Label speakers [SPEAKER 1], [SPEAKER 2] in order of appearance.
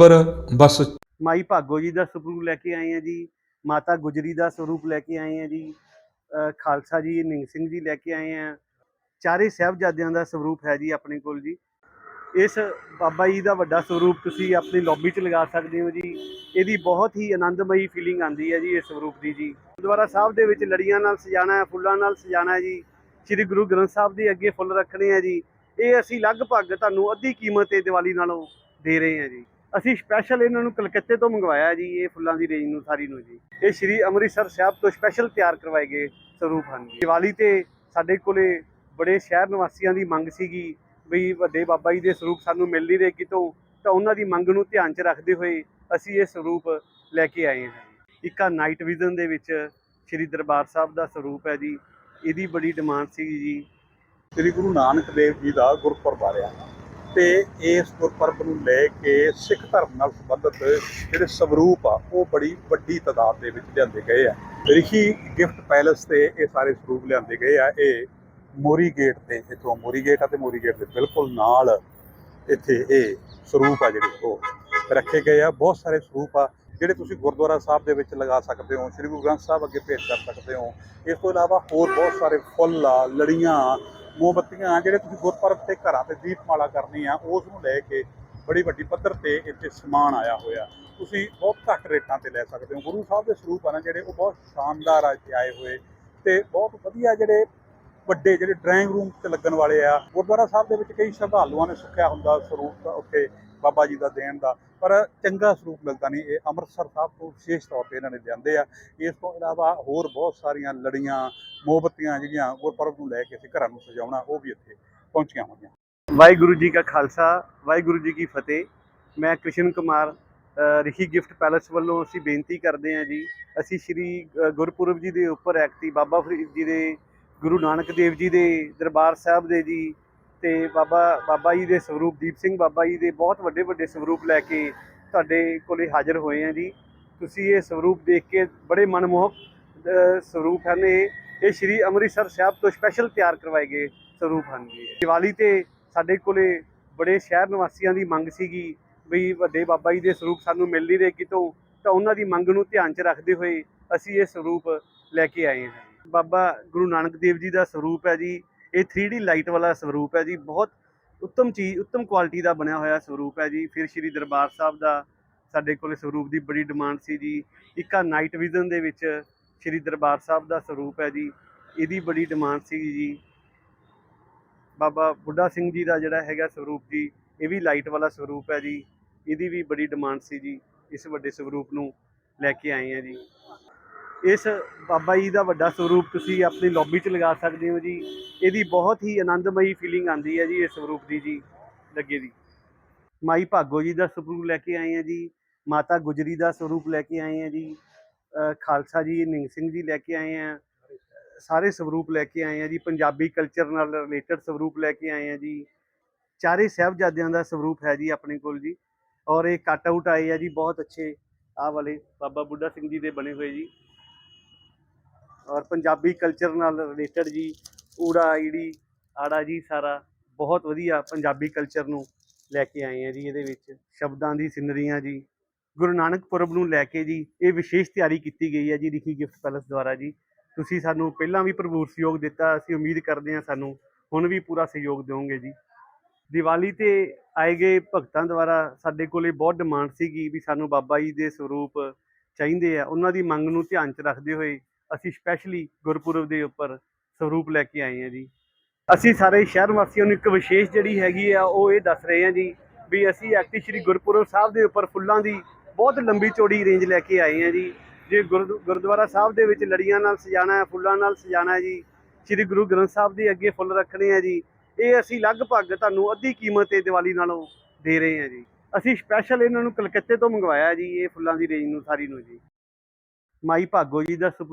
[SPEAKER 1] ਪਰ ਬਸ
[SPEAKER 2] ਮਾਈ ਭਾਗੋ ਜੀ ਦਾ ਸਰੂਪ ਲੈ ਕੇ ਆਏ ਆ ਜੀ, ਮਾਤਾ ਗੁਜਰੀ ਦਾ ਸਰੂਪ ਲੈ ਕੇ ਆਏ ਆ ਜੀ ਖਾਲਸਾ ਜੀ, ਨਿੰਗ ਸਿੰਘ ਜੀ ਲੈ ਕੇ ਆਏ ਆ। ਚਾਰੇ ਸਾਹਿਬਜ਼ਾਦਿਆਂ ਦਾ ਸਰੂਪ ਹੈ ਜੀ ਆਪਣੇ ਕੋਲ ਜੀ। ਇਸ ਬਾਬਾ ਜੀ ਦਾ ਵੱਡਾ ਸਰੂਪ ਤੁਸੀਂ ਆਪਣੀ ਲੌਬੀ 'ਚ ਲਗਾ ਸਕਦੇ ਹੋ ਜੀ। ਇਹਦੀ ਬਹੁਤ ਹੀ ਆਨੰਦਮਈ ਫੀਲਿੰਗ ਆਉਂਦੀ ਹੈ ਜੀ ਇਸ ਸਰੂਪ ਦੀ ਜੀ। ਗੁਰਦੁਆਰਾ ਸਾਹਿਬ ਦੇ ਵਿੱਚ ਲੜੀਆਂ ਨਾਲ ਸਜਾਣਾ ਹੈ ਫੁੱਲਾਂ ਨਾਲ ਸਜਾਣਾ ਹੈ ਜੀ। ਸ੍ਰੀ ਗੁਰੂ ਗ੍ਰੰਥ ਸਾਹਿਬ ਦੇ ਅੱਗੇ ਫੁੱਲ ਰੱਖਣੇ ਆ ਜੀ। ਇਹ ਅਸੀਂ ਲਗਭਗ ਤੁਹਾਨੂੰ ਅੱਧੀ ਕੀਮਤ ਤੇ ਦੀਵਾਲੀ ਨਾਲੋਂ ਦੇ ਰਹੇ ਹਾਂ ਜੀ। ਅਸੀਂ ਸਪੈਸ਼ਲ ਇਹਨਾਂ ਨੂੰ ਕਲਕੱਤੇ ਤੋਂ ਮੰਗਵਾਇਆ ਜੀ, ਇਹ ਫੁੱਲਾਂ ਦੀ ਰੇਂਜ ਨੂੰ, ਸਾਰੀ ਨੂੰ ਜੀ। ਇਹ ਸ਼੍ਰੀ ਅੰਮ੍ਰਿਤਸਰ ਸਾਹਿਬ ਤੋਂ ਸਪੈਸ਼ਲ ਤਿਆਰ ਕਰਵਾਏ ਗਏ ਸਰੂਪ ਹਨ ਦੀਵਾਲੀ ਤੇ ਸਾਡੇ ਕੋਲੇ ਬੜੇ ਸ਼ਹਿਰ ਨਿਵਾਸੀਆਂ ਦੀ ਮੰਗ ਸੀਗੀ ਵੀ ਵੱਡੇ ਬਾਬਾ ਜੀ ਦੇ ਸਰੂਪ ਸਾਨੂੰ ਮਿਲ ਨਹੀਂ ਰਹੇ ਕਿਤੋਂ, ਤਾਂ ਉਹਨਾਂ ਦੀ ਮੰਗ ਨੂੰ ਧਿਆਨ 'ਚ ਰੱਖਦੇ ਹੋਏ ਅਸੀਂ ਇਹ ਸਰੂਪ ਲੈ ਕੇ ਆਏ ਹਾਂ ਇੱਕ ਨਾਈਟ ਵਿਜ਼ਨ ਦੇ ਵਿੱਚ ਸ਼੍ਰੀ ਦਰਬਾਰ ਸਾਹਿਬ ਦਾ ਸਰੂਪ ਹੈ ਜੀ। ਇਹਦੀ ਬੜੀ ਡਿਮਾਂਡ ਸੀ ਜੀ।
[SPEAKER 3] ਸ੍ਰੀ ਗੁਰੂ ਨਾਨਕ ਦੇਵ ਜੀ ਦਾ ਗੁਰਪੁਰਬ ਆ ਰਿਹਾ। ਤੇ ਇਸ ਗੁਰਪੁਰਬ ਨੂੰ ਲੈ ਕੇ ਸਿੱਖ ਧਰਮ ਨਾਲ ਸੰਬੰਧਿਤ ਜਿਹੜੇ ਸਵਰੂਪ ਆ, ਉਹ ਬੜੀ ਵੱਡੀ ਤਾਦਾਦ ਦੇ ਵਿੱਚ ਲਿਆਂਦੇ ਗਏ ਆ। ਰਿਸ਼ੀ ਗਿਫਟ ਪੈਲੇਸ ਤੇ ਇਹ ਸਾਰੇ ਸਰੂਪ ਲਿਆਂਦੇ ਗਏ ਆ। ਇਹ ਮੋਰੀ ਗੇਟ ਤੇ, ਇਥੋਂ ਮੋਰੀ ਗੇਟ ਆ ਤੇ ਮੋਰੀ ਗੇਟ ਦੇ ਬਿਲਕੁਲ ਨਾਲ ਇੱਥੇ ਇਹ ਸਰੂਪ ਆ ਜਿਹੜੇ ਉਹ ਰੱਖੇ ਗਏ ਆ। ਬਹੁਤ ਸਾਰੇ ਸਰੂਪ ਆ, ਜਿਹੜੇ ਤੁਸੀਂ ਗੁਰਦੁਆਰਾ ਸਾਹਿਬ ਦੇ ਵਿੱਚ ਲਗਾ ਸਕਦੇ ਹੋ, ਸ੍ਰੀ ਗੁਰੂ ਗ੍ਰੰਥ ਸਾਹਿਬ ਅੱਗੇ ਭੇਟ ਕਰ ਸਕਦੇ ਹੋ। ਇਸ ਤੋਂ ਇਲਾਵਾ ਹੋਰ ਬਹੁਤ ਸਾਰੇ ਫੁੱਲ ਆ, ਲੜੀਆਂ ਮੋਮਬੱਤੀਆਂ ਜਿਹੜੇ ਤੁਸੀਂ ਗੁਰਪੁਰਬ ਤੇ ਘਰਾਂ ਤੇ ਦੀਪਮਾਲਾ ਕਰਨੀ ਆ, ਉਸ ਨੂੰ ਲੈ ਕੇ ਬੜੀ ਵੱਡੀ ਪੱਧਰ ਤੇ ਇੱਥੇ ਸਮਾਨ ਆਇਆ ਹੋਇਆ। ਤੁਸੀਂ ਬਹੁਤ ਘੱਟ ਰੇਟਾਂ ਤੇ ਲੈ ਸਕਦੇ ਹੋ। ਗੁਰੂ ਸਾਹਿਬ ਦੇ ਸਰੂਪ ਆ ਨਾ ਜਿਹੜੇ, ਉਹ ਬਹੁਤ ਸ਼ਾਨਦਾਰ ਆ ਇੱਥੇ ਆਏ ਹੋਏ ਤੇ ਬਹੁਤ ਵਧੀਆ ਜਿਹੜੇ ਵੱਡੇ ਜਿਹੜੇ ਡਰਾਇੰਗ ਰੂਮ ਤੇ ਲੱਗਣ ਵਾਲੇ ਆ ਗੁਰਦੁਆਰਾ ਸਾਹਿਬ ਦੇ ਵਿੱਚ ਕਈ ਸ਼ਰਧਾਲੂਆਂ ਨੇ ਸੁੱਖਿਆ ਹੁੰਦਾ ਸਰੂਪ ਉੱਥੇ ਬਾਬਾ ਜੀ ਦਾ ਦੇਣ ਦਾ ਪਰ ਚੰਗਾ ਸਰੂਪ ਲੱਗਦਾ ਨਹੀਂ ਇਹ ਅੰਮ੍ਰਿਤਸਰ ਸਾਹਿਬ ਤੋਂ ਵਿਸ਼ੇਸ਼ ਤੌਰ ਤੇ ਇਹਨਾਂ ਨੇ ਲਿਆਂਦੇ ਆ। ਇਸ ਤੋਂ ਇਲਾਵਾ ਹੋਰ ਬਹੁਤ ਸਾਰੀਆਂ ਲੜੀਆਂ ਮੋਮਬੱਤੀਆਂ ਜਿਹੜੀਆਂ ਗੁਰਪੁਰਬ ਨੂੰ ਲੈ ਕੇ ਅਸੀਂ ਘਰਾਂ ਨੂੰ ਸਜਾਉਣਾ ਉਹ ਵੀ ਇੱਥੇ ਪਹੁੰਚੀਆਂ ਹੋਈਆਂ।
[SPEAKER 2] ਵਾਹਿਗੁਰੂ ਜੀ ਕਾ ਖਾਲਸਾ ਵਾਹਿਗੁਰੂ ਜੀ ਕੀ ਫਤਿਹ। ਮੈਂ ਕ੍ਰਿਸ਼ਨ ਕੁਮਾਰ ਰਿਸ਼ੀ ਗਿਫਟ ਪੈਲੇਸ ਵੱਲੋਂ ਅਸੀਂ ਬੇਨਤੀ ਕਰਦੇ ਹਾਂ ਜੀ ਅਸੀਂ ਸ਼੍ਰੀ ਅ, ਗੁਰਪੁਰਬ ਜੀ ਦੇ ਉੱਪਰ ਐਕਟੀ ਬਾਬਾ ਫਰੀਦ ਜੀ ਦੇ ਗੁਰੂ ਨਾਨਕ ਦੇਵ ਜੀ ਦੇ ਦਰਬਾਰ ਸਾਹਿਬ ਦੇ ਜੀ ਤੇ ਬਾਬਾ ਬਾਬਾ ਜੀ ਦੇ ਸਰੂਪ ਦੀਪ ਸਿੰਘ ਬਾਬਾ ਜੀ ਦੇ ਬਹੁਤ ਵੱਡੇ ਵੱਡੇ ਸਰੂਪ ਲੈ ਕੇ ਤੁਹਾਡੇ ਕੋਲੇ ਹਾਜ਼ਰ ਹੋਏ ਹਾਂ ਜੀ। ਤੁਸੀਂ ਇਹ ਸਰੂਪ ਦੇਖ ਕੇ ਬੜੇ ਮਨਮੋਹਕ ਸਰੂਪ ਹਨ ਇਹ। ਇਹ ਸ਼੍ਰੀ ਅੰਮ੍ਰਿਤਸਰ ਸਾਹਿਬ ਤੋਂ ਸਪੈਸ਼ਲ ਤਿਆਰ ਕਰਵਾਏ ਗਏ ਸਰੂਪ ਹਨ ਜੀ। ਦੀਵਾਲੀ ਤੇ ਸਾਡੇ ਕੋਲੇ ਬੜੇ ਸ਼ਹਿਰ ਨਿਵਾਸੀਆਂ ਦੀ ਮੰਗ ਸੀਗੀ ਵੀ ਵੱਡੇ ਬਾਬਾ ਜੀ ਦੇ ਸਰੂਪ ਸਾਨੂੰ ਮਿਲ ਨਹੀਂ ਰਹੇ ਕਿਤੋਂ, ਤਾਂ ਉਹਨਾਂ ਦੀ ਮੰਗ ਨੂੰ ਧਿਆਨ 'ਚ ਰੱਖਦੇ ਹੋਏ ਅਸੀਂ ਇਹ ਸਰੂਪ ਲੈ ਕੇ ਆਏ ਹਾਂ। ਬਾਬਾ ਗੁਰੂ ਨਾਨਕ ਦੇਵ ਜੀ ਦਾ ਸਰੂਪ ਹੈ ਜੀ। ਇਹ 3D ਲਾਈਟ ਵਾਲਾ ਸਰੂਪ ਹੈ ਜੀ। ਬਹੁਤ ਉੱਤਮ ਚੀਜ਼, ਉੱਤਮ ਕੁਆਲਿਟੀ ਦਾ ਬਣਿਆ ਹੋਇਆ ਸਰੂਪ ਹੈ ਜੀ। ਫਿਰ ਸ਼੍ਰੀ ਦਰਬਾਰ ਸਾਹਿਬ ਦਾ ਸਾਡੇ ਕੋਲ ਸਰੂਪ ਦੀ ਬੜੀ ਡਿਮਾਂਡ ਸੀ ਜੀ। ਇੱਕ ਆ ਨਾਈਟ ਵਿਜ਼ਨ ਦੇ ਵਿੱਚ ਸ਼੍ਰੀ ਦਰਬਾਰ ਸਾਹਿਬ ਦਾ ਸਰੂਪ ਹੈ ਜੀ। ਇਹਦੀ ਬੜੀ ਡਿਮਾਂਡ ਸੀ ਜੀ। ਬਾਬਾ ਬੁੱਢਾ ਸਿੰਘ ਜੀ ਦਾ ਜਿਹੜਾ ਹੈਗਾ ਸਰੂਪ ਜੀ, ਇਹ ਵੀ ਲਾਈਟ ਵਾਲਾ ਸਰੂਪ ਹੈ ਜੀ। ਇਹਦੀ ਵੀ ਬੜੀ ਡਿਮਾਂਡ ਸੀ ਜੀ। ਇਸ ਵੱਡੇ ਸਰੂਪ ਨੂੰ ਲੈ ਕੇ ਆਏ ਆ ਜੀ। ਇਸ ਬਾਬਾ ਜੀ ਦਾ ਵੱਡਾ ਸਰੂਪ ਤੁਸੀਂ ਆਪਣੀ ਲੌਬੀ 'ਚ ਲਗਾ ਸਕਦੇ ਹੋ ਜੀ। ਇਹਦੀ ਬਹੁਤ ਹੀ ਆਨੰਦਮਈ ਫੀਲਿੰਗ ਆਉਂਦੀ ਹੈ ਜੀ ਇਸ ਸਰੂਪ ਦੀ ਜੀ, ਲੱਗੇ ਦੀ। ਮਾਈ ਭਾਗੋ ਜੀ ਦਾ ਸਰੂਪ ਲੈ ਕੇ ਆਏ ਆ ਜੀ, ਮਾਤਾ ਗੁਜਰੀ ਦਾ ਸਰੂਪ ਲੈ ਕੇ ਆਏ ਆ ਜੀ ਖਾਲਸਾ ਜੀ, ਨਿੰਗ ਸਿੰਘ ਜੀ ਲੈ ਕੇ ਆਏ ਆ, ਸਾਰੇ ਸਰੂਪ ਲੈ ਕੇ ਆਏ ਆ ਜੀ, ਪੰਜਾਬੀ ਕਲਚਰ ਨਾਲ ਰਿਲੇਟਡ ਸਰੂਪ ਲੈ ਕੇ ਆਏ ਆ ਜੀ। ਚਾਰੇ ਸਾਹਿਬਜ਼ਾਦਿਆਂ ਦਾ ਸਰੂਪ ਹੈ ਜੀ ਆਪਣੇ ਕੋਲ ਜੀ। ਔਰ ਇਹ ਕੱਟ ਆਊਟ ਆਏ ਆ ਜੀ, ਬਹੁਤ ਅੱਛੇ ਆਹ ਵਾਲੇ, ਬਾਬਾ ਬੁੱਢਾ ਸਿੰਘ ਜੀ ਦੇ ਬਣੇ ਹੋਏ ਜੀ। ਔਰ ਪੰਜਾਬੀ ਕਲਚਰ ਨਾਲ ਰਿਲੇਟਡ ਜੀ, ਊੜਾ, ਈੜੀ, ਆੜਾ ਜੀ ਸਾਰਾ ਬਹੁਤ ਵਧੀਆ ਪੰਜਾਬੀ ਕਲਚਰ ਨੂੰ ਲੈ ਕੇ ਆਏ ਆ ਜੀ ਇਹਦੇ ਵਿੱਚ। ਸ਼ਬਦਾਂ ਦੀ ਸਿਨਰੀਆਂ ਜੀ, ਗੁਰੂ ਨਾਨਕ ਪੁਰਬ ਨੂੰ ਲੈ ਕੇ ਜੀ ਇਹ ਵਿਸ਼ੇਸ਼ ਤਿਆਰੀ ਕੀਤੀ ਗਈ ਹੈ ਜੀ ਰਿਖੀ ਗਿਫਟ ਪੈਲਸ ਦੁਆਰਾ ਜੀ। ਤੁਸੀਂ ਸਾਨੂੰ ਪਹਿਲਾਂ ਵੀ ਭਰਪੂਰ ਸਹਿਯੋਗ ਦਿੱਤਾ, ਅਸੀਂ ਉਮੀਦ ਕਰਦੇ ਹਾਂ ਸਾਨੂੰ ਹੁਣ ਵੀ ਪੂਰਾ ਸਹਿਯੋਗ ਦਿਓਗੇ ਜੀ। ਦੀਵਾਲੀ ਤੇ ਆਏ ਗਏ ਭਗਤਾਂ ਦੁਆਰਾ ਸਾਡੇ ਕੋਲੇ ਬਹੁਤ ਡਿਮਾਂਡ ਸੀਗੀ ਵੀ ਸਾਨੂੰ ਬਾਬਾ ਜੀ ਦੇ ਸਰੂਪ ਚਾਹੀਦੇ ਆ। ਉਹਨਾਂ ਦੀ ਮੰਗ ਨੂੰ ਧਿਆਨ 'ਚ ਰੱਖਦੇ ਹੋਏ ਅਸੀਂ ਸਪੈਸ਼ਲੀ ਗੁਰਪੁਰਬ ਦੇ ਉੱਪਰ ਸਰੂਪ ਲੈ ਕੇ ਆਏ ਹਾਂ ਜੀ। ਅਸੀਂ ਸਾਰੇ ਸ਼ਹਿਰ ਵਾਸੀਆਂ ਨੂੰ ਇੱਕ ਵਿਸ਼ੇਸ਼ ਜਿਹੜੀ ਹੈਗੀ ਆ, ਉਹ ਇਹ ਦੱਸ ਰਹੇ ਹਾਂ ਜੀ ਵੀ ਅਸੀਂ ਐਕਟੀ ਸ਼੍ਰੀ ਗੁਰਪੁਰਬ ਸਾਹਿਬ ਦੇ ਉੱਪਰ ਫੁੱਲਾਂ ਦੀ ਬਹੁਤ ਲੰਬੀ ਚੌੜੀ ਰੇਂਜ ਲੈ ਕੇ ਆਏ ਹਾਂ ਜੀ। ਜੇ ਗੁਰਦੁ- ਗੁਰਦੁਆਰਾ ਸਾਹਿਬ ਦੇ ਵਿੱਚ ਲੜੀਆਂ ਨਾਲ ਸਜਾਣਾ ਹੈ, ਫੁੱਲਾਂ ਨਾਲ ਸਜਾਣਾ ਹੈ ਜੀ, ਸ਼੍ਰੀ ਗੁਰੂ ਗ੍ਰੰਥ ਸਾਹਿਬ ਦੇ ਅੱਗੇ ਫੁੱਲ ਰੱਖਣੇ ਆ ਜੀ, ਇਹ ਅਸੀਂ ਲਗਭਗ ਤੁਹਾਨੂੰ ਅੱਧੀ ਕੀਮਤ ਤੇ ਦੀਵਾਲੀ ਨਾਲੋਂ ਦੇ ਰਹੇ ਹਾਂ ਜੀ। ਅਸੀਂ ਸਪੈਸ਼ਲ ਇਹਨਾਂ ਨੂੰ ਕਲਕੱਤੇ ਤੋਂ ਮੰਗਵਾਇਆ ਜੀ, ਇਹ ਫੁੱਲਾਂ ਦੀ ਰੇਂਜ ਨੂੰ, ਸਾਰੀ ਨੂੰ ਜੀ। ਮਾਈ ਭਾਗੋ ਜੀ ਦਾ ਸਰੂਪ